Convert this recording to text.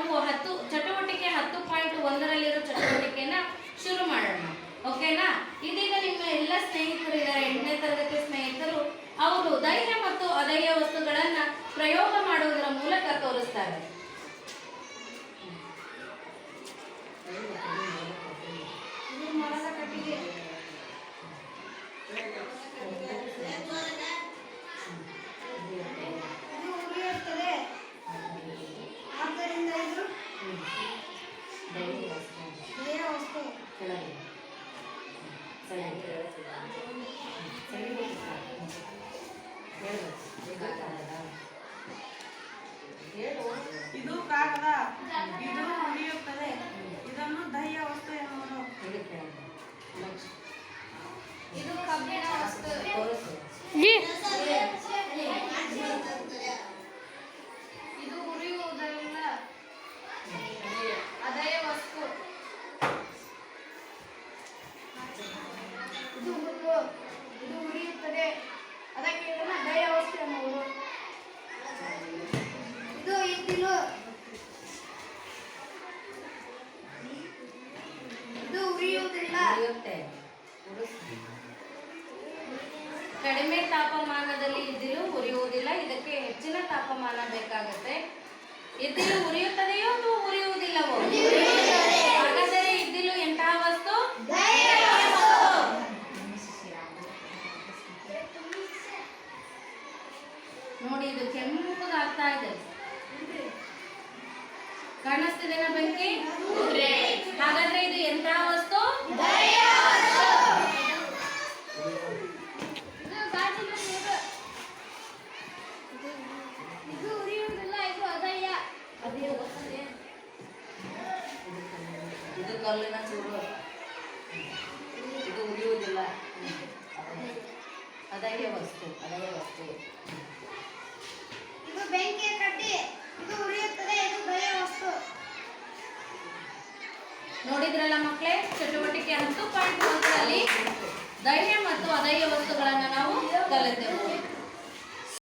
ನಾವು ಹತ್ತು ಚಟುವಟಿಕೆ ಹತ್ತು ಪಾಯಿಂಟ್ ಒಂದರಲ್ಲಿರೋ ಚಟುವಟಿಕೆನ ಶುರು ಮಾಡೋಣ. ಓಕೆನಾ? ಇದೀಗ ನಿಮ್ಮ ಎಲ್ಲ ಸ್ನೇಹಿತರು ಇದ್ದಾರೆ. ಎಂಟನೇ ತರಗತಿ ಸ್ನೇಹಿತರು. ಅವರು ದೈಹ ಮತ್ತು ಅದೈಯ ವಸ್ತುಗಳನ್ನ ಪ್ರಯೋಗ ಮಾಡುವುದರ ಮೂಲಕ ತೋರಿಸ್ತಾರೆ. ಇದು ಕಾಗದ. ಇದು ಉಳಿಯುತ್ತದೆ. ಇದನ್ನು ದಹ್ಯ ವಸ್ತು ಎನ್ನುವರು ಇದು ಕಬ್ಬಿಣ ವಸ್ತು ಇದು ಉರಿಯುವುದರಿಂದ ಅದೇ ವಸ್ತು ಇದು ಹುಲ್ಲು ಇದು ಉರಿಯುತ್ತದೆ ಅದಕ್ಕೆ ಇದನ್ನು ಅದೇ ವಸ್ತು ಎನ್ನುವರು ಇದು ಉರಿಯುವುದಿಲ್ಲ. ಉರಿಯುತ್ತೆ. ಕಡಿಮೆ ತಾಪಮಾನದಲ್ಲಿ ಇದ್ದಿಲು ಉರಿಯುವುದಿಲ್ಲ. ಇದಕ್ಕೆ ಹೆಚ್ಚಿನ ತಾಪಮಾನ ಬೇಕಾಗುತ್ತೆ. ಇದ್ದಿಲು ಉರಿಯುತ್ತದೆಯೋ ಅಥವಾ ಉರಿಯುವುದಿಲ್ಲವೋ? ಹಾಗಾದರೆ ಇದ್ದಿಲು ಎಂತಹ ವಸ್ತು? ನೋಡಿ, ಇದು ಕೆಂಪುದಾಗ್ತಾ ಇದೆ. ಕಾಣಿಸ್ತಿದೆನಾ ಬೆಂಕಿ? ಹಾಗಾದ್ರೆ ಇದು ಎಂತ ವಸ್ತು? ಇದು ಕಲ್ಲಿನ ಚೂರು. ಇದು ಉರಿಯುವುದಿಲ್ಲ. ಅದಯ್ಯ ವಸ್ತು ಅದಯ್ಯ ವಸ್ತು. ಇದು ಬೆಂಕಿಯ ಕಡ್ಡಿ ಇದು ಉರಿಯುತ್ತದೆ ಇದು ದಯ ವಸ್ತು ನೋಡಿದ್ರಲ್ಲ ಮಕ್ಕಳೇ ಚಟುವಟಿಕೆ ಹತ್ತು ಪಾಯಿಂಟ್ ಒಂದರಲ್ಲಿ ದಹ್ಯ ಮತ್ತು ಅದೈಯ ವಸ್ತುಗಳನ್ನು ನಾವು ಕಲಿತೆವು